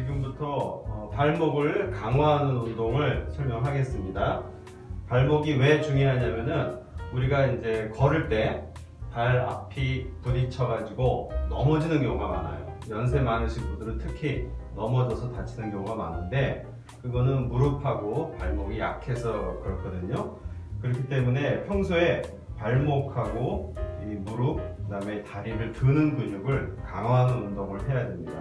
지금부터 어, 발목을 강화하는 운동을 설명하겠습니다. 발목이 왜 중요하냐면은 우리가 이제 걸을 때 발 앞이 부딪혀가지고 넘어지는 경우가 많아요. 연세 많으신 분들은 특히 넘어져서 다치는 경우가 많은데 그거는 무릎하고 발목이 약해서 그렇거든요. 그렇기 때문에 평소에 발목하고 이 무릎, 그 다음에 다리를 드는 근육을 강화하는 운동을 해야 됩니다.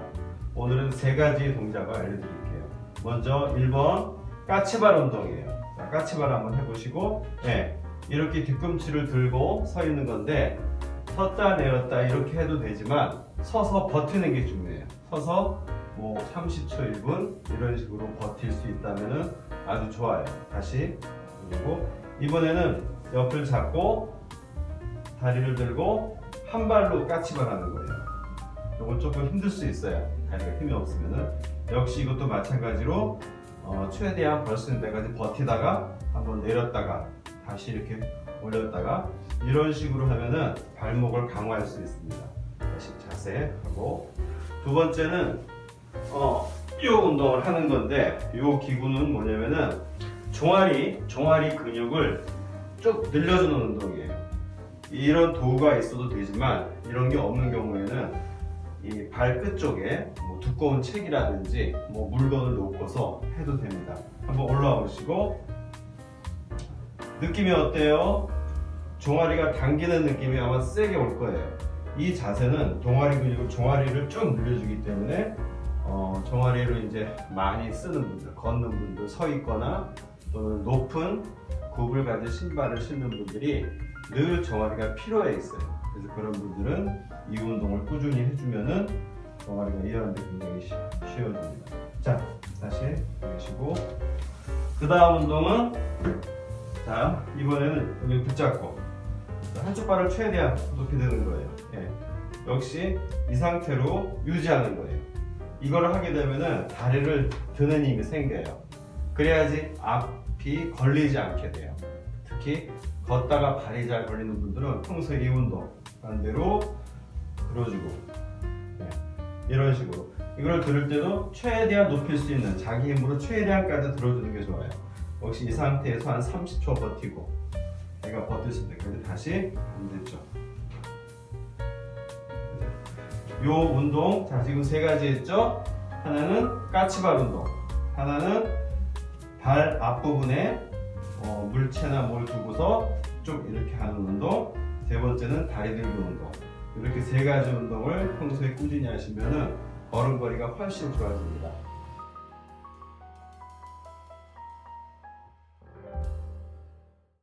오늘은 세 가지 동작을 알려드릴게요. 먼저 1번 까치발 운동이에요. 자, 까치발 한번 해보시고, 네, 이렇게 뒤꿈치를 들고 서 있는 건데 섰다 내렸다 이렇게 해도 되지만 서서 버티는 게 중요해요. 서서 뭐 30초, 1분 이런 식으로 버틸 수 있다면 아주 좋아요. 다시 그리고 이번에는 옆을 잡고 다리를 들고 한 발로 까치발 하는 거예요. 이건 조금 힘들 수 있어요. 다리가 힘이 없으면은 역시 이것도 마찬가지로 어, 최대한 벌 수 있는 데까지 버티다가 한번 내렸다가 다시 이렇게 올렸다가 이런 식으로 하면은 발목을 강화할 수 있습니다. 다시 자세 하고 두 번째는 어, 이 운동을 하는 건데 이 기구는 뭐냐면은 종아리 종아리 근육을 쭉 늘려주는 운동이에요. 이런 도구가 있어도 되지만 이런 게 없는 경우에는 이 발끝 쪽에 뭐 두꺼운 책이라든지 뭐 물건을 놓고서 해도 됩니다. 한번 올라와 보시고 느낌이 어때요? 종아리가 당기는 느낌이 아마 세게 올 거예요. 이 자세는 종아리 근육을 종아리를 쭉 늘려주기 때문에 어, 종아리를 이제 많이 쓰는 분들, 걷는 분들, 서 있거나 또는 높은 굽을 가진 신발을 신는 분들이 늘 종아리가 필요해 있어요. 그래서 그런 분들은 이 운동을 꾸준히 해주면은 종아리가 일하는데 굉장히 쉬- 쉬워집니다. 자, 다시 보시고 그 다음 운동은 자 이번에는 여기 붙잡고 자, 한쪽 발을 최대한 높이 드는 거예요. 예. 역시 이 상태로 유지하는 거예요. 이거를 하게 되면은 다리를 드는 힘이 생겨요. 그래야지 앞이 걸리지 않게 돼요. 특히 걷다가 발이 잘 걸리는 분들은 평소에 이 운동 반대로 들어주고 네, 이런 식으로 이걸 들을 때도 최대한 높일 수 있는 자기 힘으로 최대한까지 들어주는 게 좋아요. 역시 이 상태에서 한 30초 버티고 내가 버틸 수 때까지 다시 반대쪽 요 운동 자 지금 세 가지 했죠? 하나는 까치발 운동 하나는 발 앞부분에 어, 물체나 뭘 두고서 쭉 이렇게 하는 운동. 세 번째는 다리 들기 운동. 이렇게 세 가지 운동을 평소에 꾸준히 하시면은 걸음걸이가 훨씬 좋아집니다